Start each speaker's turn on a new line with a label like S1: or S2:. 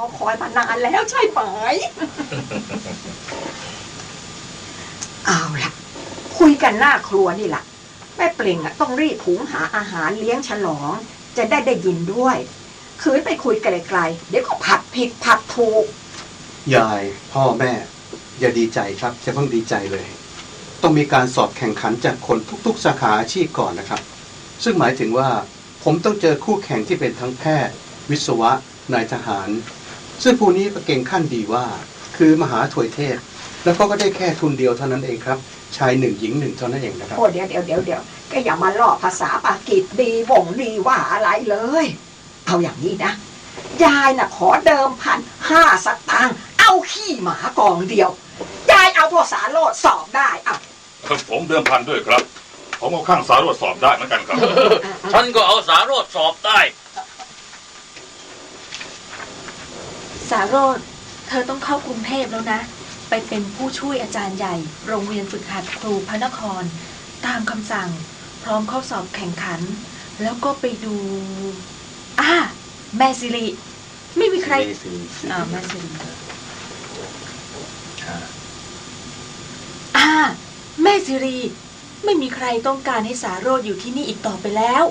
S1: รอคอยมานานแล้วใช่ไหม เอาละคุยกันหน้าครัวนี่ล่ะ แม่เปล่งอะต้องรีบหุงหาอาหารเลี้ยงฉลอง จะได้ได้ยินด้วยคืนไปคุยไกลๆเดี๋ยวก็ผัดผิดผัดถูก
S2: ยายพ่อแม่ อย่าดีใจครับจะเพิ่งดีใจเลย ต้องมีการสอบแข่งขันจากคนทุก ๆ สาขาอาชีพก่อนนะครับ ซึ่งหมายถึงว่า ผมต้องเจอคู่แข่งที่เป็นทั้งแพทย์ วิศวะนายทหาร ซึ่งผู้นี้ก็เก่งขั้นดีว่า คือมหาถวยเทพ แล้วก็ก็ได้แค่ทุนเดียวเท่านั้นเองครับ ชายหนึ่งหญิงหนึ่งเท่านั้นเองนะครับ
S1: โอ้เดี๋ยวเดี๋ยวเดี๋ยวเดี๋ยวแกอย่ามาลอกภาษาปากีสดีบ่งดีว่าอะไรเลย เอาอย่างนี้นะ ยายน่ะขอเดิมพันห้าสตางค์เอาขี้หมากองเดียว ยายเอาพวกสารโลดสอบได้เอา
S3: ผมเดิมพันด้วยครับ ผมเอาข้างสารวดสอบได้เหมือนกันครับ
S4: ฉันก็เอาสารโรดสอบได้
S5: สาโรธเธอต้องเข้ากรุงเทพแล้วนะ ไปเป็นผู้ช่วยอาจารย์ใหญ่ โรงเรียนฝึกหัดครูพระนคร ตามคำสั่ง พร้อมเข้าสอบแข่งขัน แล้วก็ไปดูอ่าแม่สิริไม่มีใครอ่าแม่สิริอ่าแม่สิริไม่มีใครต้องการให้สาโรธอยู่ที่นี่อีกต่อไปแล้ว